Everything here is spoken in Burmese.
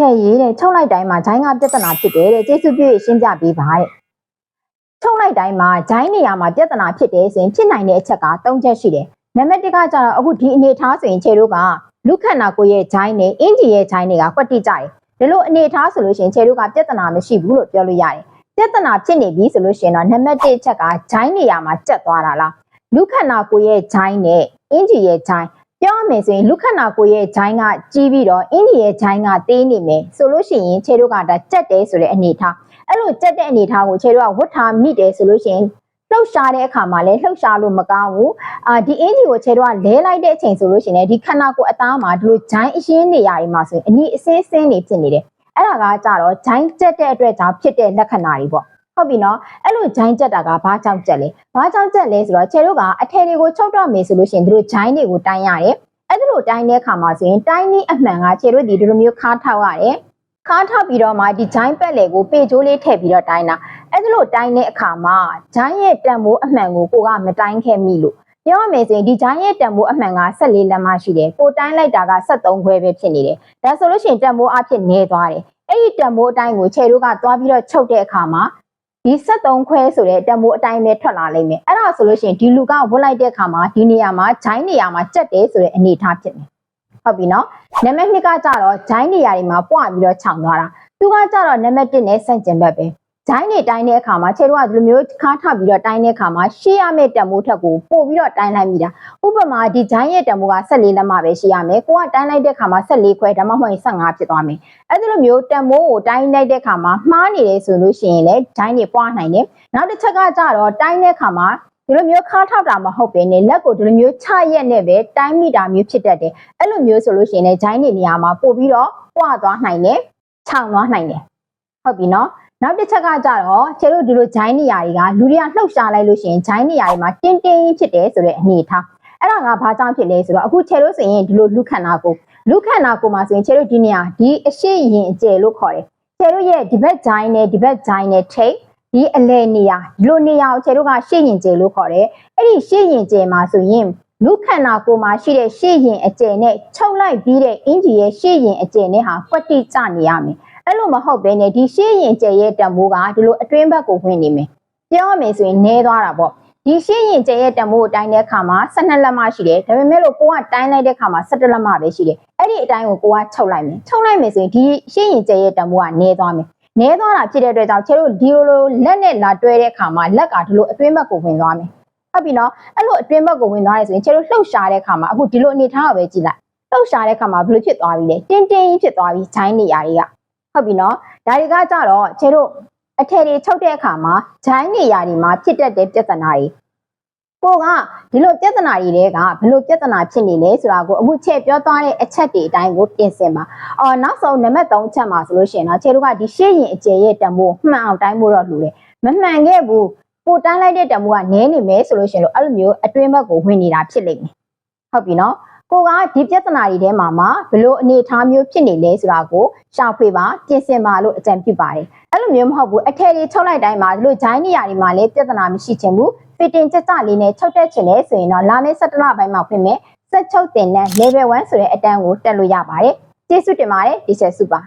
ချဲရေးတဲ့ချုပ်လိုက်တိုင်းမှာဂျိုင်းကပြဿနာဖြစ်တယ်တဲ့ကျေးဇူးပြုရရှင်းပြပေးပါတဲ့ချုပ်လိုက်တိုင်းမှာဂျိုင်းနေရာမှာပြဿနာဖြစ်တယ်ဆိုရင်ဖြစ်နိုင်တဲ့အချက်က၃ချက်ရှိတယ်နံပါတ်၁ကကျတော့အခုဒီအနေထားဆိုရင်ခြေတို့ကလူခန္ဓာကိုယ်ရဲ့ဂျိုင်းနဲ့အင်ဂျီရဲ့ဂျိုင်းတွေကကွက်တိကြတယ်ဒီလိုအနေထားဆိုလို့ရှိရင်ခြေတို့ကပြဿနာမရှိဘူးလို့ပြောလို့ရတယ်ပြဿနာဖြစ်နေပြီဆိုလို့ရှိရင်တော့နံပါတ်1အချက်ကဂျိုင်းနေရာမှာကျက်သွားတာလားလူခန္ဓာကိုယ်ရဲ့ဂျိုင်းနဲ့အင်ဂျီရဲ့ဂျိုင်း ပြောရမယ်ဆိုရင်လူခန္ဓာကိုယ်ရဲ့ဂျိုင်းကကြီးပြီးတော့အင်ဂျီရဲ့ဂျိုင်းကသေးနေမယ်ဆိုလို့ရှိရင်ခြေတို့ကဒါကျက်တယ်ဆိုတဲ့အနေထားအဲ့လိုကျက်တဲ့အနေထားကိုခြေတို့ကဝတ်ထားမိတယ်ဆိုလို့ရှိရင်လှုပ်ရှားတဲ့အခါမှာလည်းလှုပ်ရှားလို့မကောင်းဘူးအာဒီအင်ဂျီကိုခြေတို့ကလဲလိုက်တဲ့အချိန်ဆိုလို့ရှိရင်လည်းဒီခန္ဓာကိုယ်အသားမှာဒီလိုဂျိုင်းအရှင်းနေရာတွေမှာဆိုရင်အနီးအစင်းစင်းနေဖြစ်နေတယ်အဲ့ဒါကကြတော့ဂျိုင်းကျက်တဲ့အတွက်ကြောင့်ဖြစ်တဲ့လက္ခဏာတွေပေါ့ ဟုတ်ပြီနော်အဲ့လိုဂျိုင်းကျက်တာကဘာကြောင့်ကျက်လဲဘာကြောင့်ကျက်လဲဆိုတော့ခြေတို့ကအထည်တွေကိုချုပ်တော့မယ်ဆိုလို့ရှိရင်ဒီလိုဂျိုင်းတွေကိုတိုင်းရတယ်အဲ့ဒီလိုတိုင်းတဲ့အခါမှာဆိုရင်တိုင်းနည်းအမှန်ကခြေတို့ဒီဒီလိုမျိုးခါထောက်ရတယ်ခါထောက်ပြီးတော့မှဒီဂျိုင်းပက်လေကိုပေချိုးလေးထည့်ပြီးတော့တိုင်းတာအဲ့ဒီလိုတိုင်းတဲ့အခါမှာဂျိုင်းရဲ့တန်ဖိုးအမှန်ကိုကိုကမတိုင်းခဲ့မိလို့ပြောရမယ်ဆိုရင်ဒီဂျိုင်းရဲ့တန်ဖိုးအမှန်က14လက်မရှိတယ်ကိုတိုင်းလိုက်တာက73ခွဲပဲဖြစ်နေတယ်ဒါဆိုလို့ရှိရင်တန်ဖိုးအဖြစ်နည်းသွားတယ်အဲ့ဒီတန်ဖိုးအတိုင်းကိုခြေတို့ကသွားပြီးတော့ချုပ်တဲ့အခါမှာ ဒီ73ခွဲဆိုတဲ့တန်ဖိုးအတိုင်းပဲထွက်လာလိမ့်မယ်အဲ့ဒါဆိုလို့ရှိရင်ဒီလူကဝတ်လိုက်တဲ့အခါမှာဒီနေရာမှာဂျိုင်းနေရာမှာကျက်တယ်ဆိုတဲ့အနေအထားဖြစ်မယ်ဟုတ်ပြီနော်နံပါတ်2ကကြတော့ဂျိုင်းနေရာတွေမှာပွားပြီးတော့ခြောင်သွားတာသူကကြတော့နံပါတ်1နဲ့ဆန့်ကျင်ဘက်ပဲ ဂျိုင်းနေတိုင်းတဲ့အခါမှာခြေတို့ကဒီလိုမျိုးခါထပြီးတော့တိုင်းတဲ့အခါမှာရှေ့ရမယ့်တန်ဖိုးထက်ကိုပို့ပြီးတော့တိုင်းလိုက်မိတာဥပမာဒီဂျိုင်းရဲ့တန်ဖိုးက14လက်မပဲရှိရမယ်ကိုကတိုင်းလိုက်တဲ့အခါမှာ14ခွဲဒါမှမဟုတ်ရင်15ဖြစ်သွားမယ်အဲ့ဒီလိုမျိုးတန်ဖိုးကိုတိုင်းလိုက်တဲ့အခါမှာမှားနေတယ်ဆိုလို့ရှိရင်လည်းဂျိုင်းနေပွားနိုင်တယ်နောက်တစ်ချက်ကကြတော့တိုင်းတဲ့အခါမှာဒီလိုမျိုးခါထောက်တာမဟုတ်ပဲねလက်ကိုဒီလိုမျိုးချရက်နဲ့ပဲတိုင်းမိတာမျိုးဖြစ်တတ်တယ်အဲ့လိုမျိုးဆိုလို့ရှိရင်လည်းဂျိုင်းနေနေရာမှာပို့ပြီးတော့ပွားသွားနိုင်တယ်ခြောင်သွားနိုင်တယ် ဟုတ်ပြီနော်နောက်တစ်ချက်ကကြတော့ခြေတို့ဒီလိုဂျိုင်းနေရာတွေကလူတွေကလှုပ်ရှားလိုက်လို့ရှိရင်ဂျိုင်းနေရာတွေမှာတင်းတင်းဖြစ်တယ်ဆိုတဲ့အနေအထားအဲ့ဒါကဘာကြောင့်ဖြစ်လဲဆိုတော့အခုခြေတို့ဆိုရင်ဒီလိုလူခန္ဓာကိုလူခန္ဓာကိုမှာဆိုရင်ခြေတို့ဒီနေရာဒီအရှိရင်အကျယ်လို့ခေါ်တယ်ခြေတို့ရဲ့ဒီဘက်ဂျိုင်းနဲ့ဒီဘက်ဂျိုင်းနဲ့ထိတ်ဒီအလဲနေရာဒီလိုနေရာကိုခြေတို့ကရှေ့ရင်ကျယ်လို့ခေါ်တယ်အဲ့ဒီရှေ့ရင်ကျယ်မှာဆိုရင်လူခန္ဓာကိုယ်မှာရှိတဲ့ရှေ့ရင်အကျယ်နဲ့ချုပ်လိုက်ပြီးတဲ့အင်ဂျီရဲ့ရှေ့ရင်အကျယ်နဲ့ဟာကွက်တိကျနေရမယ် အဲ့လိုမဟုတ်ဘဲနဲ့ဒီရှေ့ရင်ကျယ်ရဲ့တံမိုးကဒီလိုအတွင်းဘက်ကိုဝင်နေမယ်ပြောရမယ်ဆိုရင်နဲသွားတာပေါ့ဒီရှေ့ရင်ကျယ်ရဲ့တံမိုးကိုတိုင်းတဲ့အခါမှာ12လက်မရှိတယ်ဒါပေမဲ့လို့ကိုကတိုင်းလိုက်တဲ့အခါမှာ17လက်မပဲရှိတယ်အဲ့ဒီအတိုင်းကိုကိုကချုပ်လိုက်မယ်ချုပ်လိုက်မယ်ဆိုရင်ဒီရှေ့ရင်ကျယ်ရဲ့တံမိုးကနဲသွားမယ်နဲသွားတာဖြစ်တဲ့အတွက်ကြောင့်ကျတို့ဒီလိုလိုလက်နဲ့လာတွဲတဲ့အခါမှာလက်ကဒီလိုအတွင်းဘက်ကိုဝင်သွားမယ်ဟုတ်ပြီနော်အဲ့လိုအတွင်းဘက်ကိုဝင်သွားရဲဆိုရင်ကျတို့လှုပ်ရှားတဲ့အခါမှာအခုဒီလိုအနေထားကိုပဲကြည့်လိုက်လှုပ်ရှားတဲ့အခါမှာဘယ်လိုဖြစ်သွားပြီလဲတင်းတင်းကြီးဖြစ်သွားပြီဂျိုင်းနေရာတွေက ဟုတ်ပြီနော်ဒါတွေကကြတော့ကျတို့အထည်တွေချုပ်တဲ့အခါမှာဂျိုင်းနေရာတွေမှာဖြစ်တတ်တဲ့ပြဿနာတွေကိုကဒီလိုပြဿနာတွေတွေကဘယ်လိုပြဿနာဖြစ်နေလဲဆိုတာကိုအခုချက်ပြောသွားတဲ့အချက်တွေအတိုင်းကိုပြင်ဆင်ပါအော်နောက်ဆုံးနံပါတ်3ချက်မှာဆိုလို့ရှိရင်တော့ခြေတို့ကဒီရှေ့ရင်အကျယ်ရဲ့တံမိုးမှန်အောင်တိုင်းဖို့တော့လိုတယ်မမှန်ခဲ့ဘူးပိုတန်းလိုက်တဲ့တံမိုးကနည်းနေမယ်ဆိုလို့ရှိရင်လို့အဲ့လိုမျိုးအတွင်းဘက်ကိုဝင်နေတာဖြစ်လိမ့်မယ်ဟုတ်ပြီနော် ကိုကဒီပြဿနာတွေထဲမှာမှဘလို့အနေအထားမျိုးဖြစ်နေလဲဆိုတာကိုရှာဖွေပါပြင်ဆင်ပါလို့အကြံပြုပါတယ်အဲ့လိုမျိုးမဟုတ်ဘူးအထည်တွေချုပ်လိုက်တိုင်းမှာဒီလိုဂျိုင်းနေရာတွေမှာလည်းပြဿနာမရှိချင်ဘူး fitting ကြကြလေးနဲ့ချုပ်တက်ချင်လဲဆိုရင်တော့လာမယ့်17လပိုင်းမှာပြင်မယ်ဆက်ချုပ်တင်တဲ့ level 1ဆိုတဲ့အတန်းကိုတက်လို့ရပါတယ်ကျေးဇူးတင်ပါတယ်ဒီချက်စုပါ